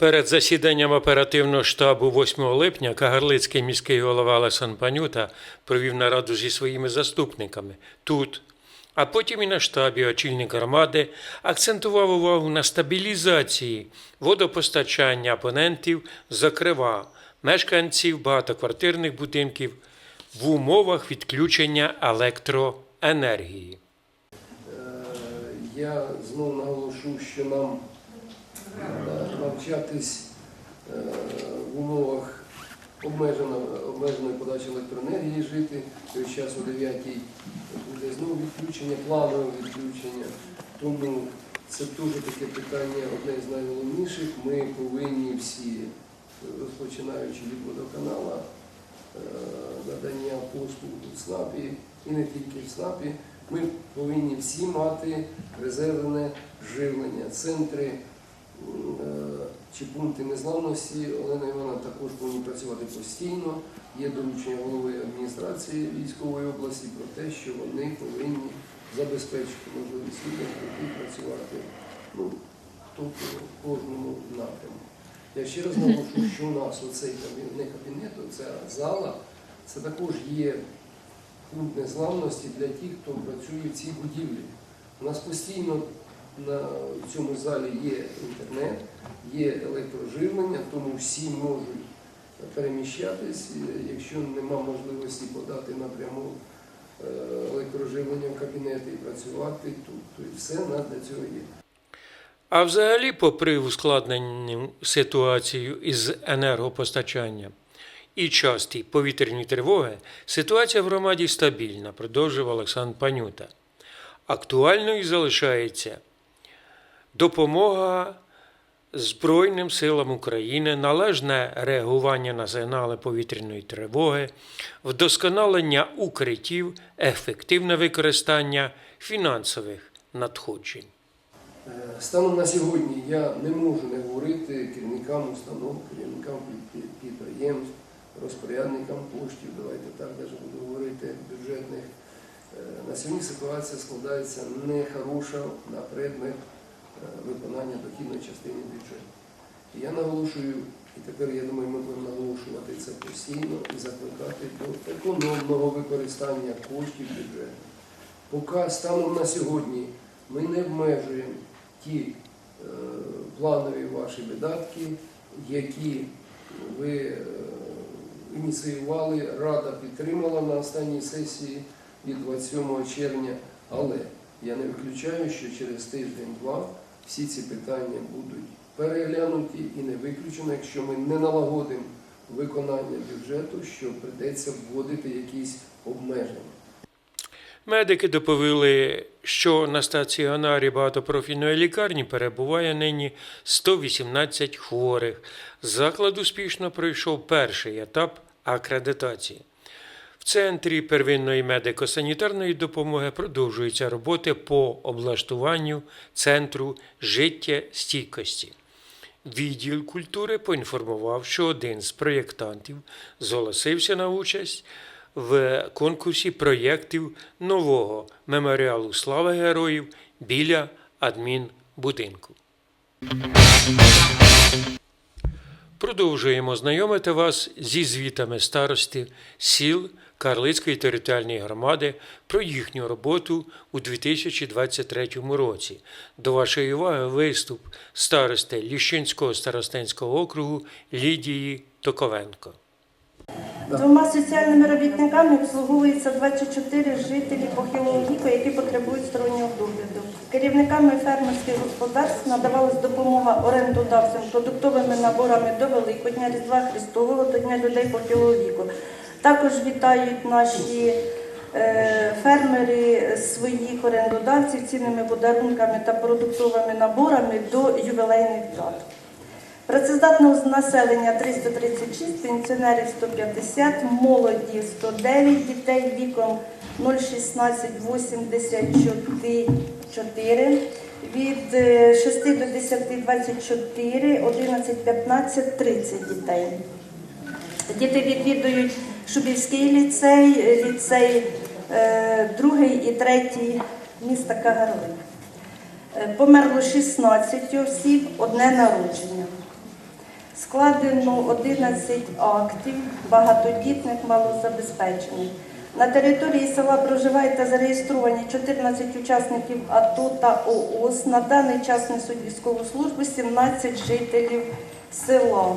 Перед засіданням оперативного штабу 8 липня Кагарлицький міський голова Олесан Панюта провів нараду зі своїми заступниками тут, а потім і на штабі очільник громади акцентував увагу на стабілізації водопостачання абонентів, зокрема мешканців багатоквартирних будинків в умовах відключення електроенергії. Е, Я знову наголошу, що нам навчатись е, в умовах обмеженої подачі електроенергії жити. Той час о 9 буде знову відключення, планове відключення. Тому це дуже таке питання, одне з найголовніших. Ми повинні всі, розпочинаючи від водоканала, е, надання послуг у ЦНАПі і не тільки в ЦНАПі, ми повинні всі мати резервне живлення. Центри чи пункти незламності Олена Івановна також повинні працювати постійно. Є доручення голови адміністрації військової області про те, що вони повинні забезпечити можливість прийти працювати ну, хто в кожному напрямку. Я ще раз наголошу, що у нас оцей кабінет, не кабінет, ця зала, це також є пункт незламності для тих, хто працює в цій будівлі. У нас постійно на цьому залі є інтернет, є електроживлення, тому всі можуть переміщатись. Якщо нема можливості подати напряму е, електроживлення в кабінети і працювати тут, то і все для цього є. А взагалі, попри ускладнену ситуацію із енергопостачанням і часті повітряні тривоги, ситуація в громаді стабільна, продовжив Олександр Панюта. Актуальною залишається допомога Збройним силам України, належне реагування на сигнали повітряної тривоги, вдосконалення укриттів, ефективне використання фінансових надходжень. Е, Станом на сьогодні я не можу не говорити керівникам установ, керівникам під- під- підприємств, розпорядникам коштів, давайте так навіть буду говорити, бюджетних. Е, На сьогодні ситуація складається нехороша на предмет виконання дохідної частини бюджету. І я наголошую, і тепер я думаю, ми будемо наголошувати це постійно і закликати до економного використання коштів бюджету. Поки станом на сьогодні ми не обмежуємо ті е, планові ваші видатки, які ви е, ініціювали, Рада підтримала на останній сесії від 27 червня, але я не виключаю, що через тиждень-два всі ці питання будуть переглянуті і не виключено, якщо ми не налагодимо виконання бюджету, що прийдеться вводити якісь обмеження. Медики доповіли, що на стаціонарі багатопрофільної лікарні перебуває нині 118 хворих. Заклад успішно пройшов перший етап акредитації. В центрі первинної медико-санітарної допомоги продовжуються роботи по облаштуванню центру життєстійкості. Відділ культури поінформував, що один з проєктантів зголосився на участь в конкурсі проєктів нового меморіалу слави героїв біля адмінбудинку. Продовжуємо знайомити вас зі звітами старостів сіл Карлицької територіальної громади про їхню роботу у 2023 році. До вашої уваги виступ старости Ліщинського старостинського округу Лідії Токовенко. Двома соціальними робітниками обслуговується 24 жителі похилого віку, які потребують стороннього догляду. Керівниками фермерських господарств надавалась допомога орендодавцям продуктовими наборами до Великодня, Різдва Христового до Дня людей похилого віку. Також вітають наші е, фермери своїх орендодавців цінними подарунками та продуктовими наборами до ювілейних дат. Працездатного населення 336, пенсіонерів 150, молоді 109, дітей віком 0,16-84, від е, 6 до 10 – 24, 11, 15, 30 дітей. Діти відвідують Шубівський ліцей, ліцей е, другий і третій міста Кагарлик. Е, Померло 16 осіб, одне народження. Складено 11 актів багатодітних малозабезпечених. На території села проживають та зареєстровані 14 учасників АТО та ООС. На даний час несуть військову службу 17 жителів села.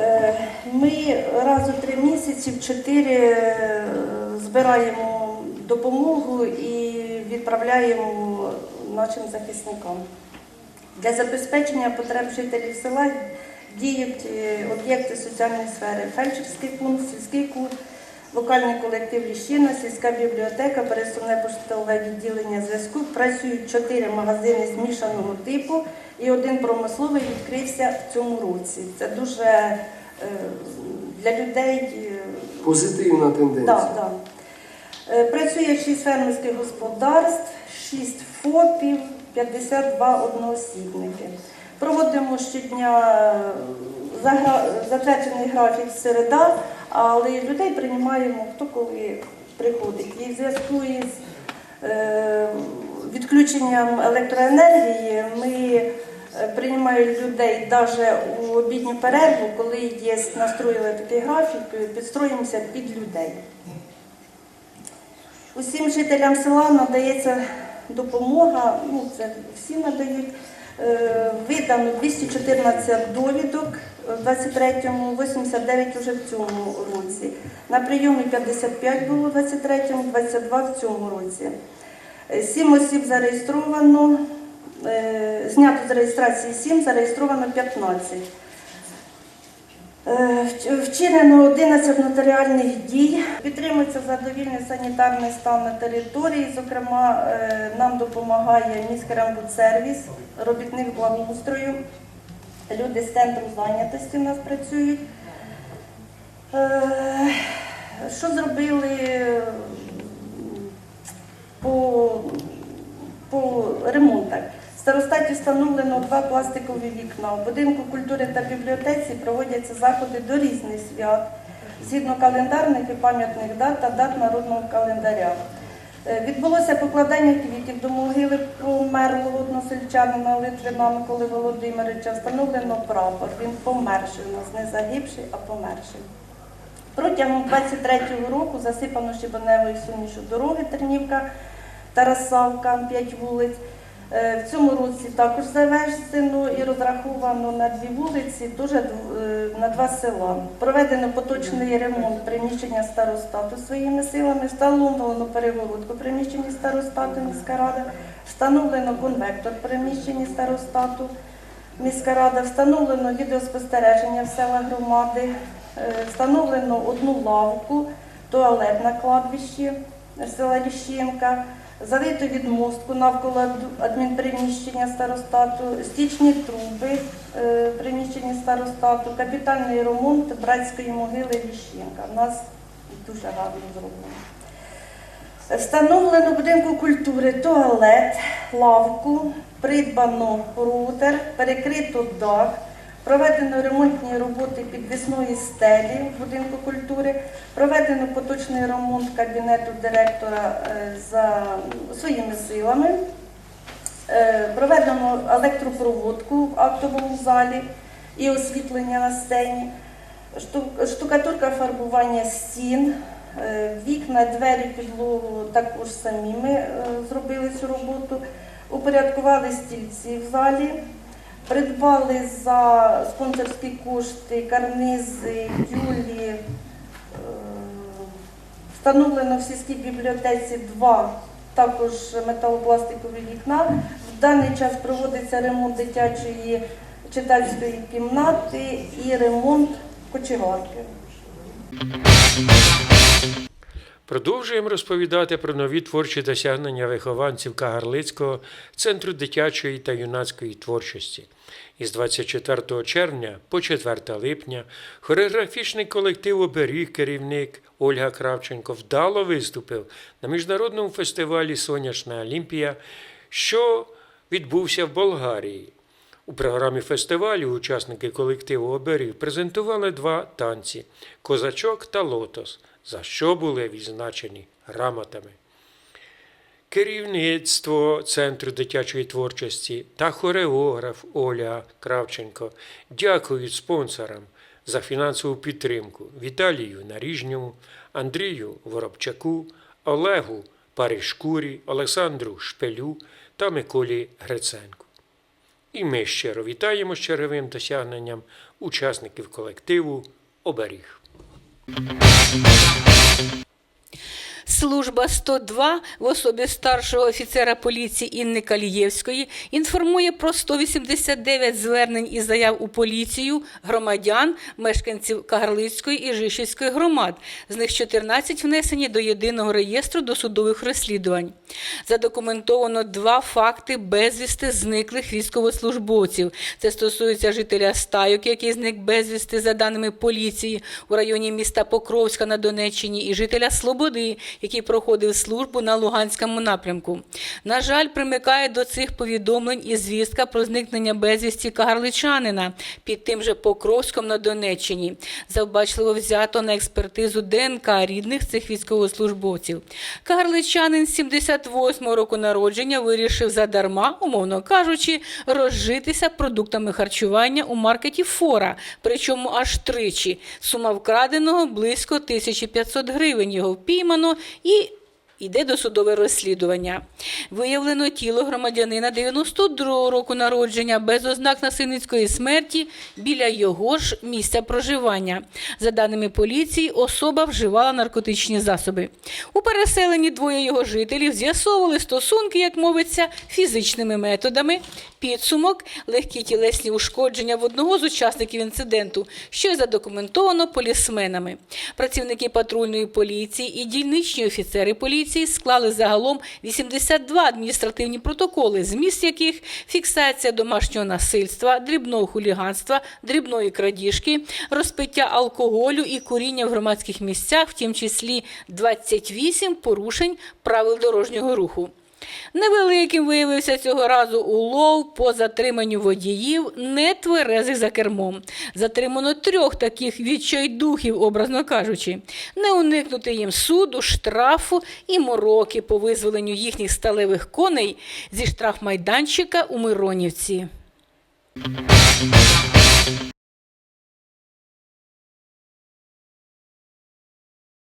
Е, Ми раз у три місяці в чотири е, збираємо допомогу і відправляємо нашим захисникам. Для забезпечення потреб жителів села діють е, об'єкти соціальної сфери, фельдшерський пункт, сільський клуб, вокальний колектив Ліщина, сільська бібліотека, пересувне поштове відділення зв'язку. Працюють чотири магазини змішаного типу і один промисловий відкрився в цьому році. Це дуже е, для людей. е, Позитивна тенденція. Да, да. Е, Працює 6 фермерських господарств, 6 ФОПів, 52 одноосібники. Проводимо щодня затверджений графік середа, але людей приймаємо хто коли приходить. І в зв'язку із відключенням електроенергії ми е, приймаємо людей навіть у обідню перерву, коли є настроїли такий графік, е, підстроїмося під людей. Усім жителям села надається допомога, ну це всі надають. Е, Видано 214 довідок в 23-му, 89 вже в цьому році. На прийомі 55 було в 23-му, 22 в цьому році. Сім осіб зареєстровано, знято з реєстрації 7, зареєстровано 15. Е, Вчинено 11 нотаріальних дій. Підтримується задовільний санітарний стан на території. Зокрема, е, нам допомагає міськрембудсервіс, робітник благоустрою. Люди з центру зайнятості у нас працюють. Е, Що зробили по, по ремонтах? Старостаті встановлено два пластикові вікна. У будинку культури та бібліотеці проводяться заходи до різних свят, згідно календарних і пам'ятних дат та дат народного календаря. Е, Відбулося покладання квітів до могили померлого односельчанина Литвина Миколи Володимировича. Встановлено прапор. Він померший у нас, не загибший, а померший. Протягом 23-го року засипано щебеневою сумішу дороги Тернівка, Тарасавка, 5 вулиць. Е, В цьому році також завершено і розраховано на дві вулиці, дв- е, на два села. Проведено поточний ремонт приміщення старостату своїми силами, встановлено перегородку в приміщенні старостату міська рада, встановлено конвектор в приміщенні старостату міська рада, встановлено відеоспостереження в селах громади, е, встановлено одну лавку, туалет на кладбищі села Ліщенка, залито відмостку навколо адмінприміщення старостату, стічні труби е, в приміщенні старостату, капітальний ремонт братської могили Ліщенка. У нас дуже гарно зроблено. Встановлено будинку культури туалет, лавку, придбано рутер, перекрито дах, проведено ремонтні роботи підвісної стелі будинку культури, проведено поточний ремонт кабінету директора е, за своїми силами. Е, Проведено електропроводку в актовому залі і освітлення на сцені, штукатурка фарбування стін, е, вікна, двері, підлогу також самі ми зробили цю роботу. Упорядкували стільці в залі, придбали за спонсорські кошти карнизи, тюлі. е, Встановлено в сільській бібліотеці два також металопластикові вікна. В даний час проводиться ремонт дитячої читальської кімнати і ремонт кочегарки. Продовжуємо розповідати про нові творчі досягнення вихованців Кагарлицького центру дитячої та юнацької творчості. Із 24 червня по 4 липня хореографічний колектив оберіг керівник Ольга Кравченко вдало виступив на міжнародному фестивалі Сонячна Олімпія, що відбувся в Болгарії. У програмі фестивалю учасники колективу Оберіг презентували два танці Козачок та Лотос, за що були відзначені грамотами. керівництво Центру дитячої творчості та хореограф Оля Кравченко дякують спонсорам за фінансову підтримку Віталію Наріжньому, Андрію Воробчаку, Олегу Паришкурі, Олександру Шпелю та Миколі Гриценку. І ми щиро вітаємо з черговим досягненням учасників колективу Оберіг. Служба 102 в особі старшого офіцера поліції Інни Калієвської інформує про 189 звернень і заяв у поліцію громадян, мешканців Кагарлицької і Жишівської громад. З них 14 внесені до єдиного реєстру досудових розслідувань задокументовано два факти безвісти зниклих військовослужбовців. Це стосується жителя Стайок, який зник безвісти, за даними поліції у районі міста Покровська на Донеччині, і жителя Слободи, який проходив службу на Луганському напрямку. На жаль, примикає до цих повідомлень і звістка про зникнення безвісті Карличанина під тим же Покровськом на Донеччині. Завбачливо взято на експертизу ДНК рідних цих військовослужбовців. Карличанин 78 48 року народження вирішив задарма, умовно кажучи, розжитися продуктами харчування у маркеті Фора, причому аж тричі. Сума вкраденого близько 1500 гривень. Його впіймано і Іде досудове розслідування. Виявлено тіло громадянина 92-го року народження без ознак насильницької смерті біля його ж місця проживання. За даними поліції, особа вживала наркотичні засоби. У переселенні двоє його жителів з'ясовували стосунки, як мовиться, фізичними методами. Підсумок легкі тілесні ушкодження в одного з учасників інциденту, що задокументовано полісменами. Працівники патрульної поліції і дільничні офіцери поліції склали загалом 82 адміністративні протоколи, зміст яких фіксація домашнього насильства, дрібного хуліганства, дрібної крадіжки, розпиття алкоголю і куріння в громадських місцях, в тім числі 28 порушень правил дорожнього руху. Невеликим виявився цього разу улов по затриманню водіїв нетверезих за кермом. Затримано трьох таких відчайдухів, образно кажучи. Не уникнути їм суду, штрафу і мороки по визволенню їхніх сталевих коней зі штрафмайданчика у Миронівці.